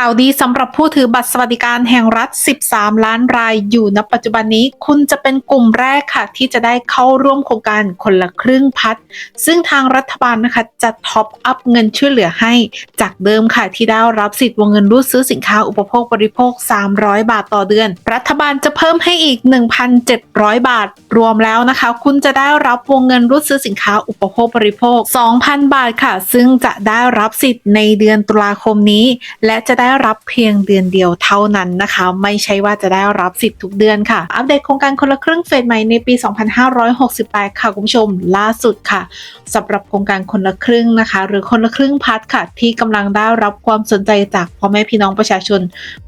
ข่าวดีสำหรับผู้ถือบัตรสวัสดิการแห่งรัฐ 13 ล้านรายอยู่ณปัจจุบันนี้ คุณจะเป็นกลุ่มแรกค่ะ ที่จะได้เข้าร่วมโครงการคนละครึ่งพัด ซึ่งทางรัฐบาลนะคะจะท็อปอัพเงินช่วยเหลือให้ จากเดิมค่ะที่ได้รับสิทธิ์วงเงินรูดซื้อสินค้าอุปโภคบริโภค 300 บาทต่อเดือน รัฐบาลจะเพิ่มให้อีก 1,700 บาท รวมแล้วนะคะ คุณจะได้รับวงเงินรูดซื้อสินค้าอุปโภคบริโภค 2,000 บาทค่ะ ซึ่งจะได้รับสิทธิ์ในเดือนตุลาคมนี้ และจะได้ได้รับเพียงเดือนเดียวเท่านั้นนะคะ ไม่ใช่ว่าจะได้รับสิทธิ์ทุกเดือนค่ะ อัปเดตโครงการคนละครึ่งเฟสใหม่ในปี 2568 ค่ะคุณผู้ชมล่าสุดค่ะสำหรับโครงการคนละครึ่งนะคะ หรือคนละครึ่งพัดค่ะ ที่กำลังได้รับความสนใจจากพ่อแม่พี่น้องประชาชน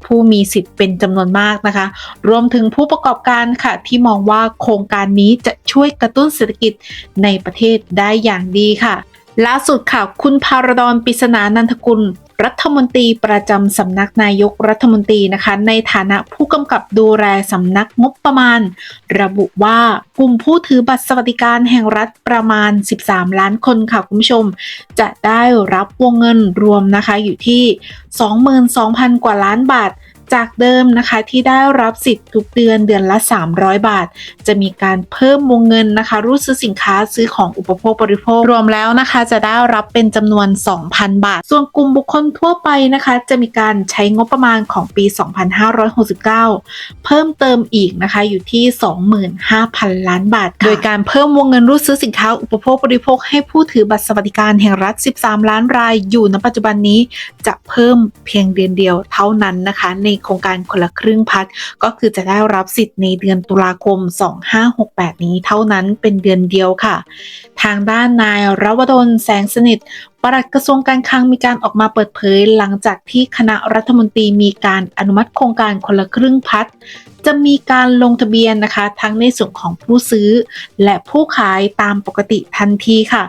ผู้มีสิทธิ์เป็นจำนวนมากนะคะ รวมถึงผู้ประกอบการค่ะ ที่มองว่าโครงการนี้จะช่วยกระตุ้นเศรษฐกิจในประเทศได้อย่างดีค่ะล่าสุดค่ะ คุณพารดอนปิศนานันทกุล รัฐมนตรีประจำสำนักนายกรัฐมนตรีนะคะ ในฐานะผู้กำกับดูแลสำนักงบประมาณ ระบุว่ากลุ่มผู้ถือบัตรสวัสดิการแห่งรัฐประมาณ 13 ล้านคนค่ะคุณผู้ชม จะได้รับวงเงินรวมนะคะอยู่ที่ 22,000 กว่าล้านบาท จากเดิมนะคะที่ได้รับสิทธิ์ทุกเดือนเดือนละ 300 บาท จะมีการเพิ่มวงเงินนะคะ รูดซื้อสินค้าซื้อของอุปโภคบริโภครวมแล้วนะคะ จะได้รับเป็นจำนวน 2,000 บาท ส่วนกลุ่มบุคคลทั่วไปนะคะ จะมีการใช้งบประมาณของปี 2569 เพิ่มเติมอีกนะคะอยู่ที่ 25,000 ล้านบาท โดยการเพิ่มวงเงินรูดซื้อสินค้าอุปโภคบริโภคให้ผู้ถือบัตรสวัสดิการแห่งรัฐ 13 ล้านรายอยู่ณปัจจุบันนี้จะเพิ่มเพียงเดือนเดียวเท่านั้นนะคะในโครงการคนละครึ่งพัดก็คือจะได้รับสิทธิ์ในเดือนตุลาคม 2568 นี้เท่านั้นเป็นเดือนเดียวค่ะ ทางด้านนายรวดลแสงสนิทปลัดกระทรวงการคลังมีการออกมาเปิดเผยหลังจากที่คณะรัฐมนตรีมีการอนุมัติโครงการคนละครึ่งพัดจะมีการลงทะเบียนนะคะ ทั้งในส่วนของผู้ซื้อ และผู้ขายตามปกติทันทีค่ะ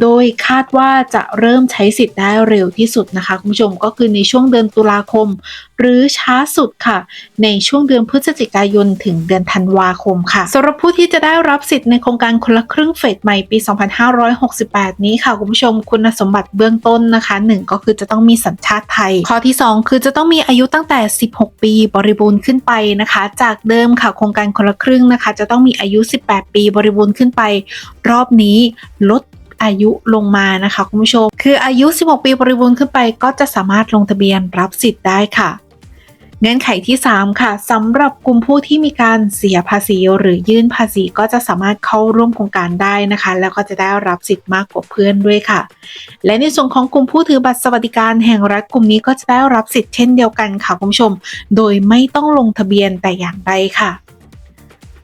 โดยคาดว่าจะเริ่มใช้สิทธิ์ได้เร็วที่สุดนะคะ คุณผู้ชมก็คือในช่วงเดือนตุลาคม หรือช้าสุดค่ะ ในช่วงเดือนพฤศจิกายนถึงเดือนธันวาคมค่ะสำหรับผู้ที่จะได้รับสิทธิ์ในโครงการคนละครึ่งเฟสใหม่ปี2568 นี้ค่ะคุณผู้ชมคุณสมบัติเบื้องต้นนะคะ 1 ก็คือจะต้องมีสัญชาติไทย ข้อที่ 2 คือจะต้องมีอายุตั้งแต่ 16 ปีบริบูรณ์ขึ้นไปนะคะ จากเดิมค่ะโครงการคนละครึ่งนะคะ จะต้องมีอายุ 18 ปีบริบูรณ์ขึ้นไป รอบนี้ลดอายุลงมานะคะคุณผู้ชม คืออายุ 16 ปีบริบูรณ์ขึ้นไป ก็จะสามารถลงทะเบียนรับสิทธิ์ได้ค่ะ เงื่อนไขที่ 3 ค่ะสำหรับกลุ่มผู้ที่มีการเสียภาษีหรือยื่นภาษีก็จะสามารถเข้าร่วมโครงการได้นะคะ แล้วก็จะได้รับสิทธิ์มากกว่าเพื่อนด้วยค่ะ และในส่วนของกลุ่มผู้ถือบัตรสวัสดิการแห่งรัฐกลุ่มนี้ก็จะได้รับสิทธิ์เช่นเดียวกันค่ะคุณผู้ชม โดยไม่ต้องลงทะเบียนแต่อย่างใดค่ะ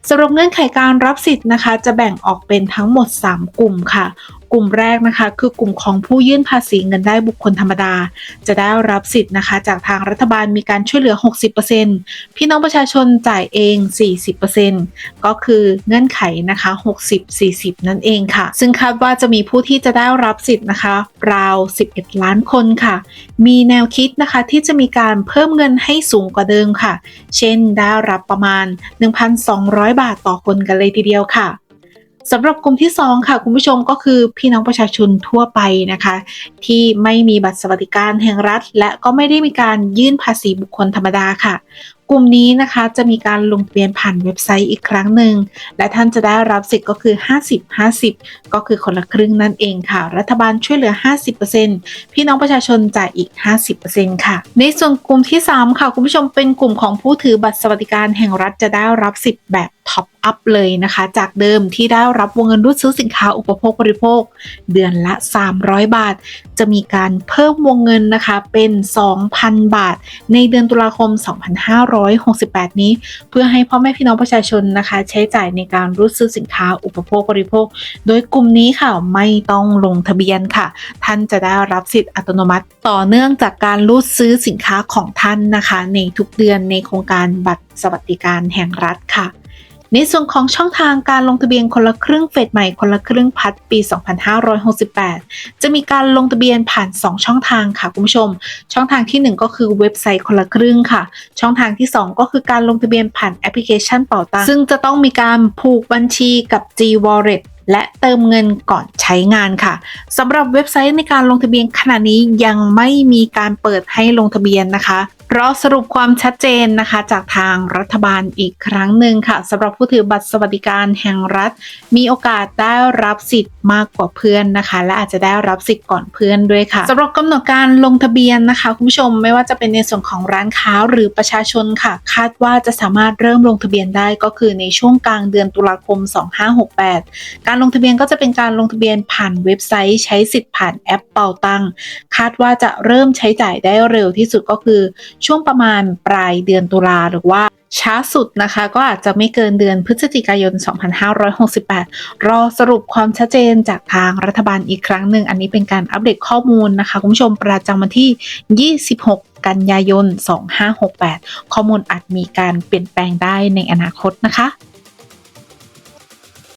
สรับเงื่อนไขการรับสิทธิ์นะคะ จะแบ่งออกเป็นทั้งหมด 3 กลุ่มค่ะ กลุ่มแรกนะคะ คือกลุ่มของผู้ยื่นภาษีเงินได้บุคคลธรรมดา จะได้รับสิทธิ์นะคะ จากทางรัฐบาลมีการช่วยเหลือ 60%พี่น้องประชาชนจ่ายเอง 40%ก็คือเงื่อนไขนะคะ 60-40 นั่นเองค่ะ ซึ่งคาดว่าจะมีผู้ที่จะได้รับสิทธิ์นะคะ ราว 11 ล้านคนค่ะ มีแนวคิดนะคะที่จะมีการเพิ่มเงินให้สูงกว่าเดิมค่ะ เช่นได้รับประมาณ 1,200 บาทต่อคนกันเลยทีเดียวค่ะ สำหรับกลุ่มที่ 2 ค่ะ คุณผู้ชมก็คือพี่น้องประชาชนทั่วไปนะคะ ที่ไม่มีบัตรสวัสดิการแห่งรัฐ และก็ไม่ได้มีการยื่นภาษีบุคคลธรรมดาค่ะ กลุ่มนี้นะคะจะมีการลงทะเบียนผ่านเว็บไซต์อีกครั้งหนึ่ง และท่านจะได้รับสิทธิ์ก็คือ 50-50 ก็คือคนละครึ่งนั่นเองค่ะ รัฐบาลช่วยเหลือ 50%พี่น้องประชาชนจ่ายอีก 50%ค่ะ ในส่วนกลุ่มที่ 3 ค่ะคุณผู้ชมเป็นกลุ่มของผู้ถือบัตรสวัสดิการแห่งรัฐจะได้รับสิทธิ์แบบท็อป อัพเลยนะคะ จากเดิมที่ได้รับวงเงินรูดซื้อสินค้าอุปโภคบริโภค เดือนละ 300 บาท จะมีการเพิ่มวงเงินนะคะเป็น 2,000 บาท ในเดือนตุลาคม 2568 นี้ เพื่อให้พ่อแม่พี่น้องประชาชนนะคะ ใช้จ่ายในการรูดซื้อสินค้าอุปโภคบริโภค โดยกลุ่มนี้ค่ะไม่ต้องลงทะเบียนค่ะ ท่านจะได้รับสิทธิ์อัตโนมัติ ต่อเนื่องจากการรูดซื้อสินค้าของท่านนะคะ ในทุกเดือนในโครงการบัตรสวัสดิการแห่งรัฐค่ะ ในส่วนของช่องทางการลงทะเบียนคนละครึ่งเฟสใหม่คนละครึ่งพัดปี 2568 จะมีการลงทะเบียนผ่าน 2 ช่องทางค่ะคุณผู้ชม ช่องทางที่ 1 ก็คือเว็บไซต์คนละครึ่งค่ะ ช่องทางที่ 2 ก็คือการลงทะเบียนผ่านแอปพลิเคชันเป่าตังซึ่งจะต้องมีการผูกบัญชีกับ G Wallet และเติมเงินก่อนใช้งานค่ะสำหรับเว็บไซต์ในการลงทะเบียนขณะนี้ยังไม่มีการเปิดให้ลงทะเบียนนะคะ รอสรุปความชัดเจนนะคะ จากทางรัฐบาลอีกครั้งหนึ่งค่ะสำหรับผู้ถือบัตรสวัสดิการแห่งรัฐ มีโอกาสได้รับสิทธิ์มากกว่าเพื่อนนะคะ และอาจจะได้รับสิทธิ์ก่อนเพื่อนด้วยค่ะสำหรับกำหนดการลงทะเบียนนะคะคุณผู้ชมไม่ว่าจะเป็นในส่วนของร้านค้าหรือประชาชนค่ะ คาดว่าจะสามารถเริ่มลงทะเบียนได้ก็คือในช่วงกลางเดือนตุลาคม 2568 การลงทะเบียนก็จะเป็นการลงทะเบียนผ่านเว็บไซต์ใช้สิทธิ์ผ่านแอปเป่าตังคาดว่าจะเริ่มใช้จ่ายได้เร็วที่สุดก็คือช่วงประมาณปลายเดือนตุลาหรือว่าช้าสุดนะคะ ก็อาจจะไม่เกินเดือนพฤศจิกายน 2568 รอสรุปความชัดเจนจากทางรัฐบาลอีกครั้งหนึ่ง อันนี้เป็นการอัปเดตข้อมูลนะคะ คุณผู้ชมประจำวันที่ 26กันยายน 2568 ข้อมูลอาจมีการเปลี่ยนแปลงได้ในอนาคตนะคะ